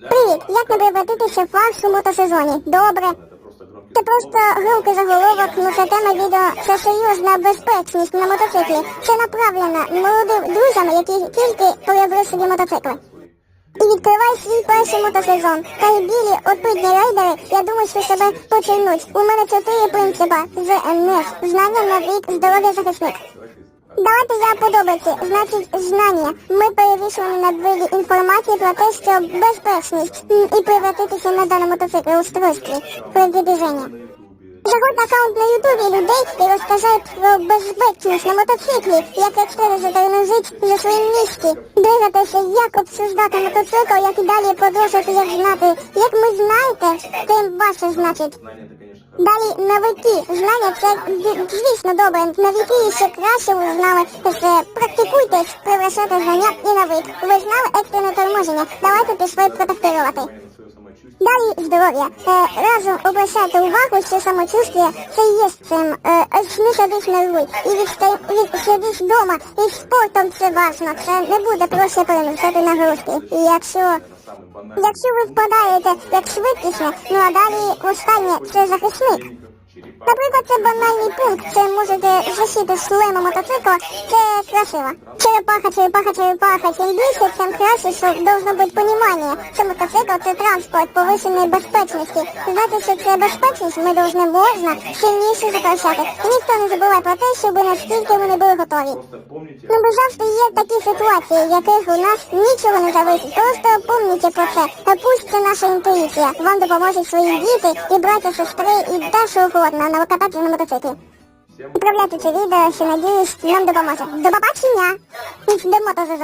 Привіт! Як не превратитися в у мотосезоні? Добре. Це просто громкий заголовок, ну це тема відео. Це серйозна безпечність на мотоциклі. Це направлено молодим друзям, які тільки приобрели собі мотоцикли. І відкривай свій перший мотосезон. Та й білі опитні рейдери, я думаю, що себе почернуть. У мене чотири принципи. ЗНС. Знання, навик, здоров'я, захисник. Давайте я подобається. Значить, знання. Ми перевішуємо на двері інформації про те, що безпечність і превратитися на даному мотоциклі устройстві при движенні. Заходь аккаунт на ютубі людей і розкажи про безпечність на мотоциклі, як екстерези тормозить за своїм місці, дивитися, як обсуждати мотоцикл, як і далі продовжувати як знати. Як ми знаєте, тим ваше значить. Далі навики. Знання це звісно добре. Навики ще краще ви знали. Це практикуйтесь, превращайте знання і навик. Ви знали екстрене торможення. Давайте пішли протестувати. Далі здоров'я. Е, разом обращайте увагу, що самочувствие це є цим. Е, не садись на руль. І відстай, від, сидиш вдома. І спортом це важно. Це не буде проще переносити нагрузки. І якщо Якщо ви впадаєте як швидкісне, ну а далі останнє це захисник. Наприклад, це банальний пункт, це можете защити шлема мотоцикла, це красиво. Черепаха, черепаха, черепаха, чим більше, тим краще, що должно бути понімання, що мотоцикл це транспорт повищеної безпечності. Знаєте, що це безпечність, ми должны можна сильніше закращати. І ніхто не забуває про те, щоб наскільки вони були готові. Ну, бо завжди є такі ситуації, в яких у нас нічого не зависить. Просто помніть про це. Та Пусть це наша інтуїція. Вам допоможуть свої діти і браття, сестри, і те, що угодно, на кататися на мотоциклі. Відправляйте це відео, що надіюсь, нам допоможе. До побачення! До мотозазу.